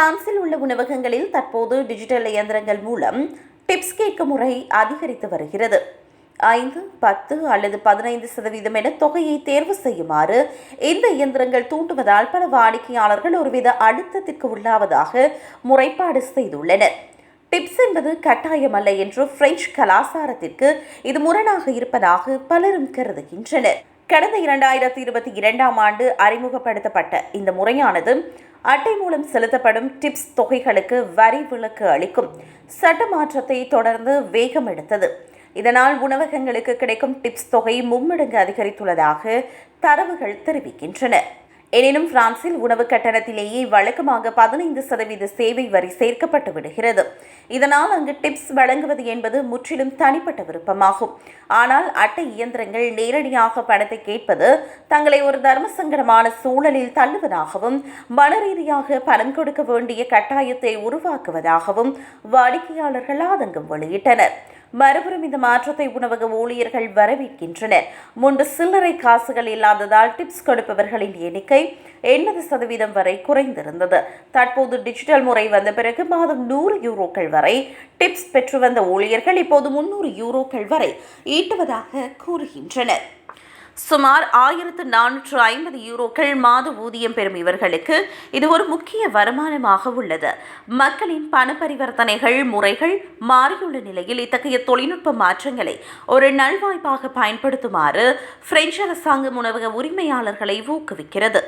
பிரான்சில் உள்ள உணவகங்களில் தற்போது டிஜிட்டல் இயந்திரங்கள் மூலம் டிப்ஸ் கேட்கும் முறை அதிகரித்து வருகிறது. ஐந்து பத்து அல்லது பதினைந்து சதவீதம் என தொகையை தேர்வு செய்யுமாறு இந்த இயந்திரங்கள் தூண்டுவதால் பல வாடிக்கையாளர்கள் ஒருவித அழுத்தத்திற்கு உள்ளாவதாக முறைப்பாடு செய்துள்ளனர். டிப்ஸ் என்பது கட்டாயமல்ல என்று பிரெஞ்சு கலாச்சாரத்திற்கு இது முரணாக இருப்பதாக பலரும் கருதுகின்றனர். கடந்த இரண்டாயிரத்தி இருபத்தி இரண்டாம் ஆண்டு அறிமுகப்படுத்தப்பட்ட இந்த முறையானது அட்டை மூலம் செலுத்தப்படும் டிப்ஸ் தொகைகளுக்கு வரி விலக்கு அளிக்கும் சட்ட மாற்றத்தை தொடர்ந்து வேகம் எடுத்தது. இதனால் உணவகங்களுக்கு கிடைக்கும் டிப்ஸ் தொகை மும்மடங்கு அதிகரித்துள்ளதாக தரவுகள் தெரிவிக்கின்றன. எனினும் பிரான்சில் உணவு கட்டணத்திலேயே வழக்கமாக பதினைந்து சதவீத சேவை வரி சேர்க்கப்பட்டு விடுகிறது. இதனால் அங்கு டிப்ஸ் வழங்குவது என்பது முற்றிலும் தனிப்பட்ட விருப்பமாகும். ஆனால் அட்டை இயந்திரங்கள் நேரடியாக பணத்தை கேட்பது தங்களை ஒரு தர்ம சங்கடமான சூழலில் தள்ளுவதாகவும் மன ரீதியாக பணம் கொடுக்க வேண்டிய கட்டாயத்தை உருவாக்குவதாகவும் வாடிக்கையாளர்கள் ஆதங்கம் வெளியிட்டனர். மறுபுறம் இந்த மாற்றத்தை உணவக ஊழியர்கள் வரவேற்கின்றனர். முன்பு சில்லறை காசுகள் இல்லாததால் டிப்ஸ் கொடுப்பவர்களின் எண்ணிக்கை எண்பது சதவீதம் வரை குறைந்திருந்தது. தற்போது டிஜிட்டல் முறை வந்த பிறகு மாதம் நூறு யூரோக்கள் வரை டிப்ஸ் பெற்று வந்த ஊழியர்கள் இப்போது முன்னூறு யூரோக்கள் வரை ஈட்டுவதாக கூறுகின்றனர். சுமார் ஆயிரத்து நானூற்று ஐம்பது யூரோக்கள் மாத ஊதியம் பெறும் இவர்களுக்கு இது ஒரு முக்கிய வருமானமாக உள்ளது. மக்களின் பண பரிவர்த்தனைகள் முறைகள் மாறியுள்ள நிலையில் இத்தகைய தொழில்நுட்ப மாற்றங்களை ஒரு நல்வாய்ப்பாக பயன்படுத்துமாறு பிரெஞ்சு அரசாங்கம் உணவக உரிமையாளர்களை ஊக்குவிக்கிறது.